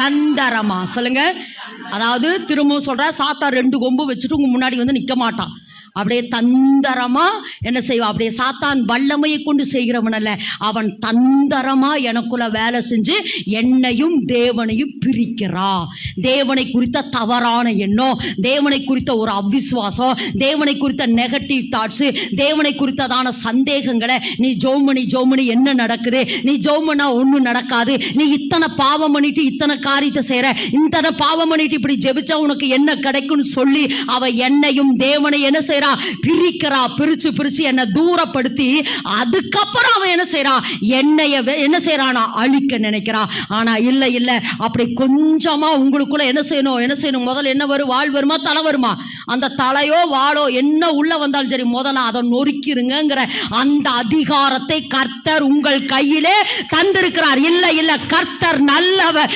தந்தரமா சொல்லுங்க. அதாவது திரும்பவும் சொல்ற சாத்தா ரெண்டு கொம்பு வச்சுட்டு உங்க முன்னாடி வந்து நிக்க மாட்டான் அப்படியே தந்தரமா என்ன செய்வான் அப்படியே சாத்தான் வல்லமையை கொண்டு செய்கிறவன் அல்ல. அவன் தந்தரமா எனக்குள்ள வேலை செஞ்சு என்னையும் தேவனையும் பிரிக்கிறா. தேவனை குறித்த தவறான எண்ணம் தேவனை குறித்த ஒரு அவிசுவாசம் தேவனை குறித்த நெகட்டிவ் தாட்ஸ் தேவனை குறித்ததான சந்தேகங்களை நீ ஜோமணி ஜோமணி என்ன நடக்குது? நீ ஜோமனா ஒன்றும் நடக்காது. நீ இத்தனை பாவம் பண்ணிட்டு இத்தனை காரியத்தை செய்கிற இத்தனை பாவம் பண்ணிட்டு இப்படி ஜெபிச்சா உனக்கு என்ன கிடைக்கும்னு சொல்லி அவ என்னையும் தேவனை என்ன செய்யறா பிரிக்கிறா பிரிச்சு பிரிச்சு என்னை தூரப்படுத்தி அதுக்கப்புறம் அவன் என்ன செய்றா? என்னைய என்ன செய்றானா அழிக்க நினைக்கிறா. ஆனா இல்ல இல்ல அப்படி கொஞ்சமா உங்களுக்குள்ள என்ன செய்யணும் என்ன செய்யணும்? முதல்ல என்ன வரும் வாழ் வருமா தலை வருமா? அந்த தலையோ வாழோ என்ன உள்ள வந்தாலும் சரி முதல்ல அதை நொறுக்கிருங்கிற அந்த அதிகாரத்தை கர்த்தர் உங்கள் கையிலே தந்திருக்கிறார். இல்ல இல்ல கர்த்தர் நல்லவர்.